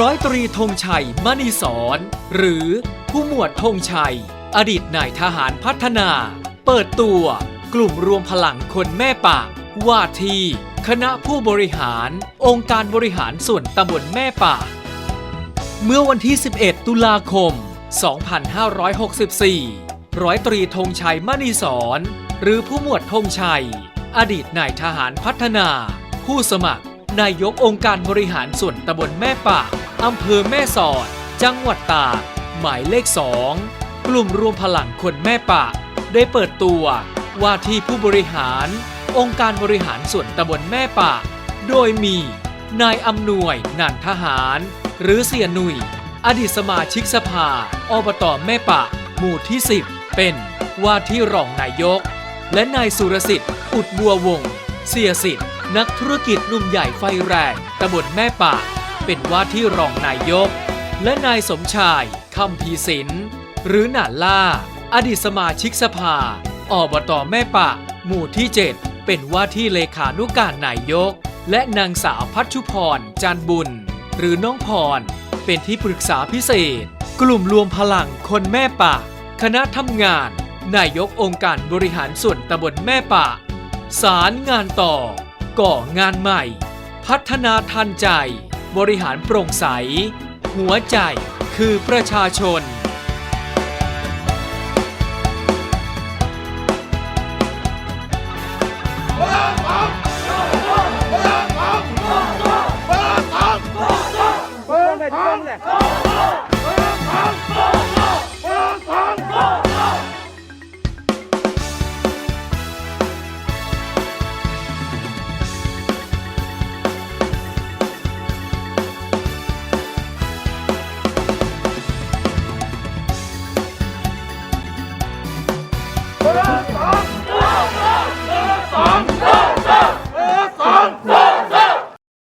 ร้อยตรีธงชัยมณีสอนหรือผู้หมวดธงชัย อดีตนายทหารพัฒนา เปิดตัวกลุ่มรวมพลังคนแม่ปากว่าที่คณะผู้บริหาร องค์การบริหารส่วนตำบลแม่ปากเมื่อวันที่ 11 ตุลาคม 2564 ร้อยตรีธงชัยมณีสอนหรือผู้หมวดธงชัย อดีตนายทหารพัฒนา ผู้สมัครนายกองค์การบริหารส่วนตำบลแม่ปาก อำเภอแม่สอด จังหวัดตากหมายเลขสองกลุ่มรวมพลังคนแม่ปาได้เปิดตัวว่าที่ผู้บริหาร องค์การบริหารส่วนตำบลแม่ปาโดยมี นายอำนวยนันทหาร หรือเสียหนุยอดีตสมาชิกสภา อบตแม่ปะ หมู่ที่ 10 เป็นว่าที่รองนายก และนายสุรสิทธิ์ อุดบัววงเสียสิทธิ์นักธุรกิจหนุ่มใหญ่ไฟแรงตำบลแม่ปะ เป็นว่าที่รองนายก และนายสมชายคำพีสินหรือหนาล่า อดีตสมาชิกสภา อบตแม่ปะ หมู่ที่ 7 เป็นว่าที่เลขานุการนายก และนางสาวพัชชุพรจันบุญ หรือน้องพร เป็นที่ปรึกษาพิเศษ กลุ่มรวมพลังคนแม่ป่าคณะทำงาน นายกองค์การบริหารส่วนตำบลแม่ป่าสารงานต่อ ก่องานใหม่ พัฒนาทันใจ บริหารโปร่งใส หัวใจคือประชาชนเบอร์สองเบอร์สองเบอร์สองเบอร์สอง